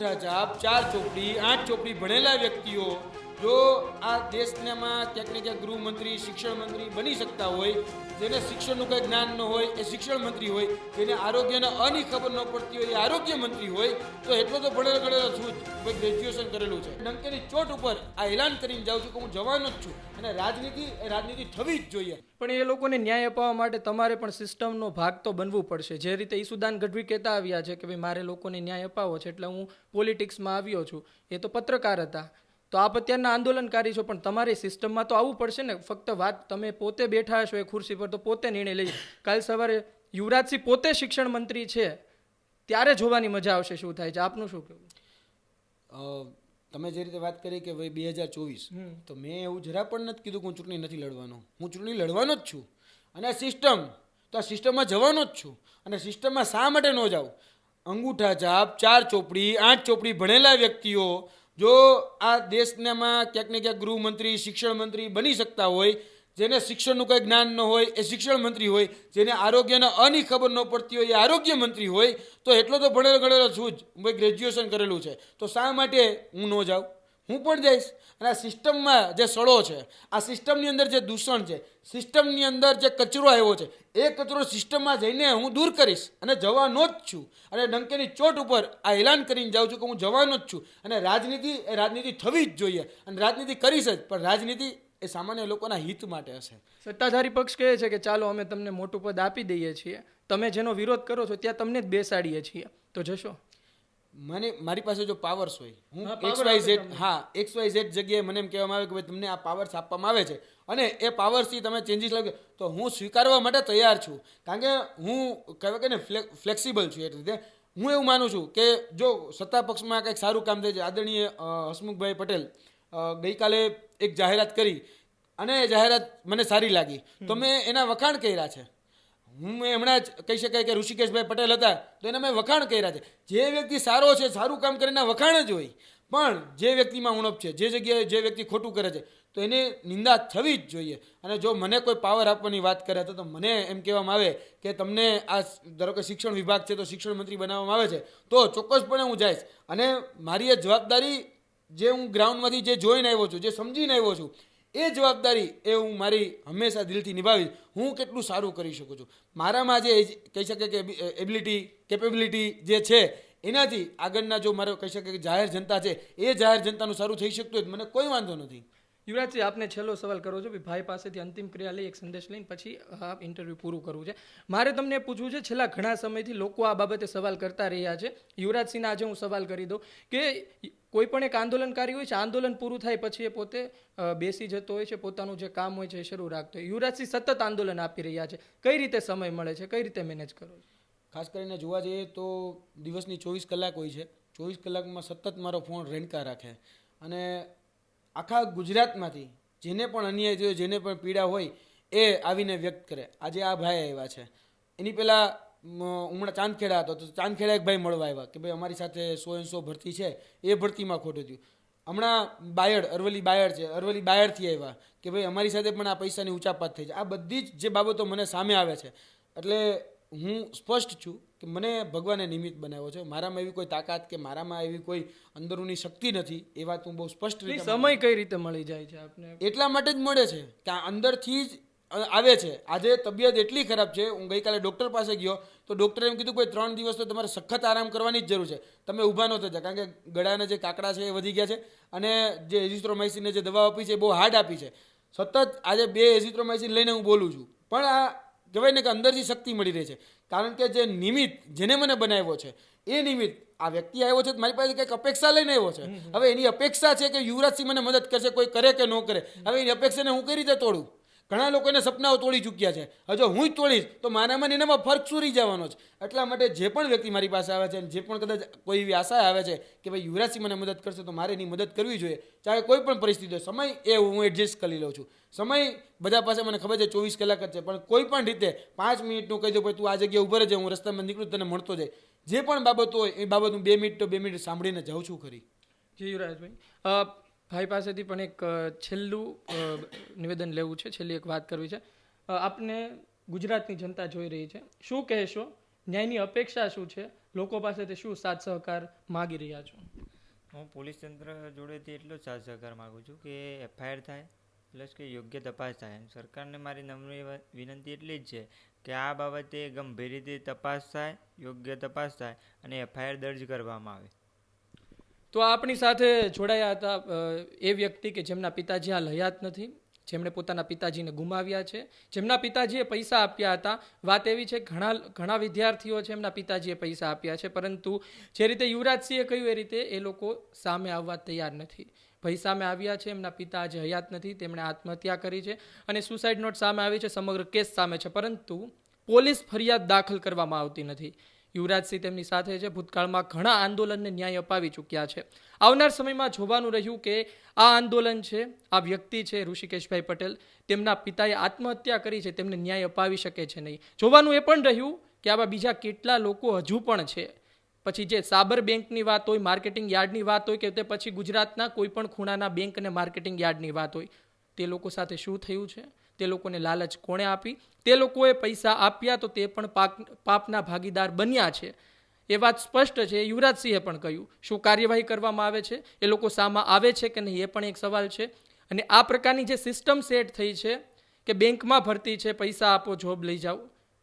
અંગૂઠા છાપ ચાર ચોપડી આઠ ચોપડી ભણેલા વ્યક્તિઓ જો આ દેશનામાં ક્યાંક ને ક્યાંક ગૃહમંત્રી શિક્ષણ મંત્રી બની શકતા હોય, જેને શિક્ષણનું કંઈ જ્ઞાન ન હોય, એ શિક્ષણ મંત્રી હોય, જેને આરોગ્યના અની ખબર ન પડતી હોય, એ આરોગ્ય મંત્રી હોય, તો એટલો તો ભણેલો ગણેલો છું જ. ગ્રેજ્યુએશન કરેલું છે. ડંકેની ચોટ ઉપર આ એલાન કરીને જાઉં છું કે હું જવાનો જ છું અને રાજનીતિ, એ રાજનીતિ થવી જ જોઈએ. પણ એ લોકોને ન્યાય અપાવવા માટે તમારે પણ સિસ્ટમનો ભાગ તો બનવું પડશે. જે રીતે ઈસુદાન ગઢવી કહેતા આવ્યા છે કે ભાઈ, મારે લોકોને ન્યાય અપાવવો છે એટલે હું પોલિટિક્સમાં આવ્યો છું. એ તો પત્રકાર હતા. તો આપ અત્યારના આંદોલનકારી છો પણ તમારી સિસ્ટમમાં તો આવવું પડશે ને. ફક્ત વાત તમે પોતે બેઠા હશો એ ખુરશી પર તો પોતે નિર્ણય લઈ. કાલ સવારે યુવરાજસિંહ પોતે શિક્ષણ મંત્રી છે ત્યારે જોવાની મજા આવશે શું થાય છે? આપનું શું કહેવું? તમે જે રીતે વાત કરી કે ભાઈ બે હજાર ચોવીસ તો મેં એવું જરા પણ નથી કીધું કે હું ચૂંટણી નથી લડવાનો. હું ચૂંટણી લડવાનો જ છું. અને આ સિસ્ટમ તો આ સિસ્ટમમાં જવાનો જ છું. અને સિસ્ટમમાં શા માટે ન જાઉં? અંગૂઠા જાપ ચાર ચોપડી આઠ ચોપડી ભણેલા વ્યક્તિઓ જો આ દેશનામાં ક્યાંક ને ક્યાંક ગૃહમંત્રી શિક્ષણ મંત્રી બની શકતા હોય, જેને શિક્ષણનું કંઈ જ્ઞાન ન હોય, એ શિક્ષણ મંત્રી હોય, જેને આરોગ્યના અની ખબર ન પડતી હોય, એ આરોગ્ય મંત્રી હોય, તો એટલો તો ભણેલો ગણેલો છું જ. મેં ગ્રેજ્યુએશન કરેલું છે. તો શા માટે હું ન જાઉં? હું પણ જઈશ અને આ સિસ્ટમમાં જે સડો છે, આ સિસ્ટમની અંદર જે દૂષણ છે, સિસ્ટમની અંદર જે કચરો આવ્યો છે, એ કચરો સિસ્ટમમાં જઈને હું દૂર કરીશ અને જવાનો જ છું. અને ડંકેની ચોટ ઉપર આ એલાન કરીને જાઉં છું કે હું જવાનો જ છું. અને રાજનીતિ, એ રાજનીતિ થવી જ જોઈએ. અને રાજનીતિ કરીશ જ, પણ રાજનીતિ એ સામાન્ય લોકોના હિત માટે હશે. સત્તાધારી પક્ષ કહે છે કે ચાલો અમે તમને મોટું પદ આપી દઈએ છીએ. તમે જેનો વિરોધ કરો છો ત્યાં તમને જ બેસાડીએ છીએ. તો જશો. મને મારી પાસે જો પાવર્સ હોય હું એક્સ વાય ઝેડ હા એક્સ વાય ઝેડ જગ્યાએ મને એમ કહેવામાં આવે કે ભાઈ તમને આ પાવર્સ આપવામાં આવે છે. અને એ પાવર્સથી તમે ચેન્જીસ લાગે તો હું સ્વીકારવા માટે તૈયાર છું. કારણ કે હું કહેવાય કે ને ફ્લેક્સિબલ છું એ રીતે. હું એવું માનું છું કે જો સત્તા પક્ષમાં કંઈક સારું કામ થાય છે આદરણીય હસમુખભાઈ પટેલ ગઈકાલે એક જાહેરાત કરી. અને એ જાહેરાત મને સારી લાગી. તો મેં એના વખાણ કર્યા છે. હું હમણાં જ કહી શકાય કે ઋષિકેશભાઈ પટેલ હતા, તો એના મેં વખાણ કર્યા છે. જે વ્યક્તિ સારો છે, સારું કામ કરે એના વખાણ જ હોય. પણ જે વ્યક્તિમાં ઉણપ છે, જે જગ્યાએ જે વ્યક્તિ ખોટું કરે છે, તો એની નિંદા થવી જ જોઈએ. અને જો મને કોઈ પાવર આપવાની વાત કરે તો મને એમ કહેવામાં આવે કે તમને આ ધારો કે શિક્ષણ વિભાગ છે તો શિક્ષણ મંત્રી બનાવવામાં આવે છે, તો ચોક્કસપણે હું જઈશ. અને મારી એ જવાબદારી જે હું ગ્રાઉન્ડમાંથી જે જોઈને આવ્યો છું, જે સમજીને આવ્યો છું એ જવાબદારી એ હું મારી હંમેશા દિલથી નિભાવીશ. હું કેટલું સારું કરી શકું છું? મારામાં જે કહી શકે કે એબિલિટી, કેપેબિલિટી જે છે, એનાથી આગળના જો મારો કહી શકે કે જાહેર જનતા છે, એ જાહેર જનતાનું સારું થઈ શકતું હોય મને કોઈ વાંધો નથી. યુવરાજજી આપને છેલ્લો સવાલ કરો છો. ભાઈ પાસેથી અંતિમ ક્રિયા લઈ એક સંદેશ લઈને પછી આ ઇન્ટરવ્યૂ પૂરું કરવું છે. મારે તમને પૂછવું છે, છેલ્લા ઘણા સમયથી લોકો આ બાબતે સવાલ કરતા રહ્યા છે. યુવરાજસિંહને આજે હું સવાલ કરી દઉં કે કોઈ પણ એક આંદોલનકારી હોય છે, આંદોલન પૂરું થાય પછી એ પોતે બેસી જતો હોય છે, પોતાનું જે કામ હોય છે એ શરૂ રાખતો હોય. યુવરાજસિંહ સતત આંદોલન આપી રહ્યા છે. કઈ રીતે સમય મળે છે? કઈ રીતે મેનેજ કરો ખાસ કરીને જોવા જઈએ તો દિવસની ચોવીસ કલાક હોય છે. ચોવીસ કલાકમાં સતત મારો ફોન રેન્કા રાખે. અને આખા ગુજરાતમાંથી જેને પણ અન્યાય થયો, જેને પણ પીડા હોય, એ આવીને વ્યક્ત કરે. આજે આ ભાઈ આવ્યા છે. એની પહેલાં હમણાં ચાંદખેડા હતો તો ચાંદખેડા એક ભાઈ મળવા આવ્યા કે ભાઈ અમારી સાથે સો એન સો ભરતી છે એ ભરતીમાં ખોટું થયું. હમણાં બાયડ અરવલ્લી બાયડ છે અરવલ્લી બાયડથી આવ્યા કે ભાઈ અમારી સાથે પણ આ પૈસાની ઉચાપાત થઈ છે. આ બધી જ જે બાબતો મને સામે આવે છે એટલે હું સ્પષ્ટ છું કે મને ભગવાને નિમિત્ત બનાવ્યો છે. મારામાં એવી કોઈ તાકાત કે મારામાં એવી કોઈ અંદરોની શક્તિ નથી એ વાત હું બહુ સ્પષ્ટ રીતે સમય કઈ રીતે મળી જાય છે આપને? એટલા માટે જ મળે છે કે આ અંદરથી જ આવે છે. આજે તબિયત એટલી ખરાબ છે હું ગઈકાલે ડૉક્ટર પાસે ગયો તો ડૉક્ટરે એમ કીધું કે ત્રણ દિવસ તો તમારે સખત આરામ કરવાની જ જરૂર છે. તમે ઊભા ન થતા કારણ કે ગળાના જે કાકડા છે એ વધી ગયા છે અને જે એઝિથ્રોમાઇસિનને જે દવા આપી છે એ બહુ હાર્ડ આપી છે. સતત આજે બે એઝિથ્રોમાઇસિન લઈને હું બોલું છું. પણ આ કહેવાય ને કે અંદરથી શક્તિ મળી રહી છે. કારણ કે જે નિમિત્ત જેને મને બનાવ્યો છે એ નિમિત્ત આ વ્યક્તિ આવ્યો છે મારી પાસે કંઈક અપેક્ષા લઈને આવ્યો છે. હવે એની અપેક્ષા છે કે યુવરાજસિંહ મને મદદ કરશે કોઈ કરે કે ન કરે. હવે એની અપેક્ષાને હું કઈ રીતે તોડું? ઘણા લોકો એને સપનાઓ તોડી ચૂક્યા છે. હજુ હું જ તોડીશ તો મારામાં એનામાં ફરક સુરી જવાનો છે? એટલા માટે જે પણ વ્યક્તિ મારી પાસે આવે છે અને જે પણ કદાચ કોઈ એવી આશા આવે છે કે ભાઈ યુવરાજસિંહ મને મદદ કરશે તો મારે એની મદદ કરવી જોઈએ, ચાહે કોઈ પણ પરિસ્થિતિ હોય. સમય એ હું એડજસ્ટ કરી લઉં છું. સમય બધા પાસે મને ખબર છે ચોવીસ કલાક જ છે, પણ કોઈ પણ રીતે પાંચ મિનિટનું કહી દઉં ભાઈ, તું આ જગ્યાએ ઉભર જ હું રસ્તામાં નીકળું તને મળતો જાય. જે પણ બાબતો હોય, એ બાબત હું બે મિનિટ તો બે મિનિટ સાંભળીને જાઉં છું ખરી. જી યુવરાજભાઈ. ભાઈ પાસેથી પણ એક છેલ્લું નિવેદન લેવું છે, છેલ્લી એક વાત કરવી છે. આપને ગુજરાતની જનતા જોઈ રહી છે. શું કહેશો? ન્યાયની અપેક્ષા શું છે? લોકો પાસેથી શું સાથ સહકાર માગી રહ્યા છો? હું પોલીસ તંત્ર જોડેથી એટલો સાથ સહકાર માગું છું કે એફઆઈઆર થાય, પ્લસ કે યોગ્ય તપાસ થાય. સરકારને મારી નમ્ર વિનંતી એટલી જ છે કે આ બાબતે ગંભીર રીતે તપાસ થાય, યોગ્ય તપાસ થાય અને એફઆઈઆર દર્જ કરવામાં આવે. તો આપણી સાથે જોડાયા હતા એ વ્યક્તિ કે જેમના પિતાજી હાલ હયાત નથી, જેમણે પોતાના પિતાજીને ગુમાવ્યા છે. જેમના પિતાજીએ પૈસા આપ્યા હતા. વાત એવી છે, ઘણા ઘણા વિદ્યાર્થીઓ છે એમના પિતાજીએ પૈસા આપ્યા છે, પરંતુ જે રીતે યુવરાજસિંહે કહ્યું એ રીતે એ લોકો સામે આવવા તૈયાર નથી. ભાઈ સામે આવ્યા છે, એમના પિતા આજે હયાત નથી, તેમણે આત્મહત્યા કરી છે અને સુસાઇડ નોટ સામે આવી છે, સમગ્ર કેસ સામે છે, પરંતુ પોલીસ ફરિયાદ દાખલ કરવામાં આવતી નથી. યુવરાજસિંહ તેમની સાથે છે. ભૂતકાળમાં ઘણા આંદોલનને ન્યાય અપાવી ચૂક્યા છે. આવનાર સમયમાં જોવાનું રહ્યું કે આ આંદોલન છે, આ વ્યક્તિ છે ઋષિકેશભાઈ પટેલ. તેમના પિતાએ આત્મહત્યા કરી છે. તેમને ન્યાય અપાવી શકે છે નહીં. જોવાનું એ પણ રહ્યું કે આવા બીજા કેટલા લોકો હજુ પણ છે. પછી જે સાબર બેંકની વાત હોય, માર્કેટિંગ યાર્ડની વાત હોય કે તે પછી ગુજરાતના કોઈ પણ ખૂણાના બેંક અને માર્કેટિંગ યાર્ડની વાત હોય, તે લોકો સાથે શું થયું છે? તે લોકોને લાલચ કોણે આપી? તે લોકોએ પૈસા આપ્યા તો તે પણ પાક, પાપના ભાગીદાર બન્યા છે. એ વાત સ્પષ્ટ છે યુવરાજસિંહે પણ કહ્યું. શું કાર્યવાહી કરવામાં આવે છે? એ લોકો સામા આવે છે કે નહીં એ પણ એક સવાલ છે. અને આ પ્રકારની જે સિસ્ટમ સેટ થઈ છે કે બેંકમાં ભરતી છે, પૈસા આપો, જોબ લઈ જાઓ.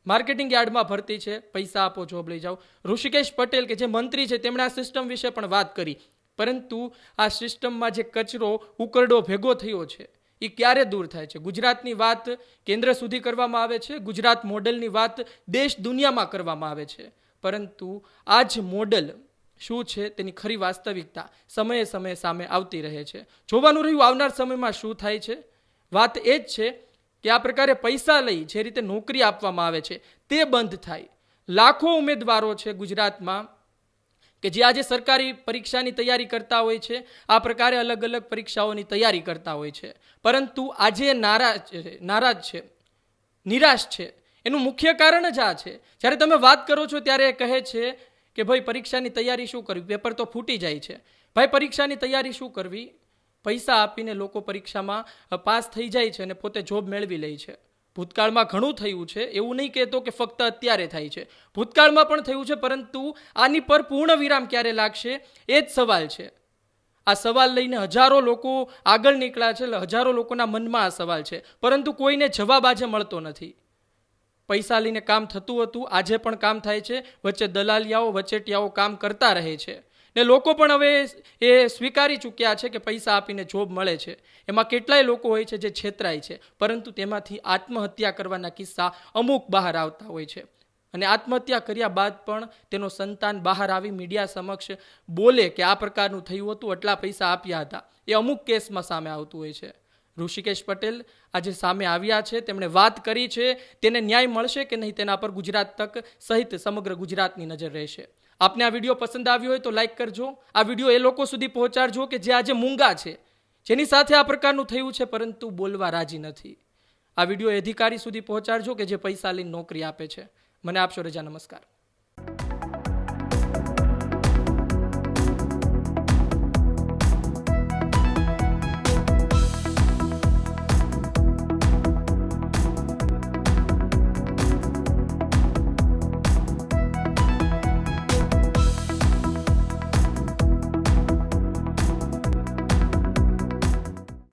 માર્કેટિંગ યાર્ડમાં ભરતી છે, પૈસા આપો, જોબ લઈ જાઓ. ઋષિકેશ પટેલ કે જે મંત્રી છે, તેમણે આ સિસ્ટમ વિશે પણ વાત કરી. પરંતુ આ સિસ્ટમમાં જે કચરો ઉકરડો ભેગો થયો છે એ ક્યારે દૂર થાય છે? ગુજરાતની વાત કેન્દ્ર સુધી કરવામાં આવે છે? ગુજરાત મોડલની વાત દેશ દુનિયામાં કરવામાં આવે છે? પરંતુ આ જ મોડલ શું છે? તેની ખરી વાસ્તવિકતા સમયે સમયે સામે આવતી રહે છે. જોવાનું રહ્યું આવનાર સમયમાં શું થાય છે? વાત એ જ છે કે આ પ્રકારે પૈસા લઈ જે રીતે નોકરી આપવામાં આવે છે, તે બંધ થાય. લાખો ઉમેદવારો છે ગુજરાતમાં કે જે આજે સરકારી પરીક્ષાની તૈયારી કરતા હોય છે, આ પ્રકારે અલગ અલગ પરીક્ષાઓની તૈયારી કરતા હોય છે. પરંતુ આજે નારાજ નારાજ છે, નિરાશ છે. એનું મુખ્ય કારણ જ આ છે. જ્યારે તમે વાત કરો છો ત્યારે એ કહે છે કે ભાઈ પરીક્ષાની તૈયારી શું કરવી? પેપર તો ફૂટી જાય છે. ભાઈ પરીક્ષાની તૈયારી શું કરવી? પૈસા આપીને લોકો પરીક્ષામાં પાસ થઈ જાય છે અને પોતે જોબ મેળવી લે છે. ભૂતકાળમાં ઘણું થયું છે, એવું નહીં કહેતો કે ફક્ત અત્યારે થાય છે. ભૂતકાળમાં પણ થયું છે, પરંતુ આની પર પૂર્ણ વિરામ ક્યારે લાગશે, એ જ સવાલ છે. આ સવાલ લઈને હજારો લોકો આગળ નીકળ્યા છે હજારો લોકોના મનમાં આ સવાલ છે. પરંતુ કોઈને જવાબ આજે મળતો નથી. પૈસા લઈને કામ થતું હતું, આજે પણ કામ થાય છે, વચ્ચે દલાલિયાઓ, વચેટિયાઓ કામ કરતા રહે છે. ને લોકો પણ હવે એ સ્વીકારી ચૂક્યા છે કે પૈસા આપીને જોબ મળે છે. એમાં કેટલાય લોકો હોય છે જે છેતરાય છે. પરંતુ તેમાંથી આત્મહત્યા કરવાના કિસ્સા અમુક બહાર આવતા હોય છે. અને આત્મહત્યા કર્યા બાદ પણ તેનો સંતાન બહાર આવી મીડિયા સમક્ષ બોલે કે આ પ્રકારનું થયું હતું આટલા પૈસા આપ્યા હતા. એ અમુક કેસમાં સામે આવતું હોય છે. ઋષિકેશ પટેલ આજે સામે આવ્યા છે. તેમણે વાત કરી છે, તેને ન્યાય મળશે કે નહીં તેના પર ગુજરાત તક સહિત સમગ્ર ગુજરાતની નજર રહેશે. આપને આ વીડિયો પસંદ આવ્યો હોય તો લાઈક કરજો. આ વીડિયો એ લોકો સુધી પહોંચાડજો કે જે આજે મૂંગા છે. જેની સાથે આ પ્રકારનું થયું છે પરંતુ બોલવા રાજી નથી. આ વીડિયો અધિકારી સુધી પહોંચાડજો કે જે પૈસા લઈને નોકરી આપે છે. મને આપશો રજા, નમસ્કાર.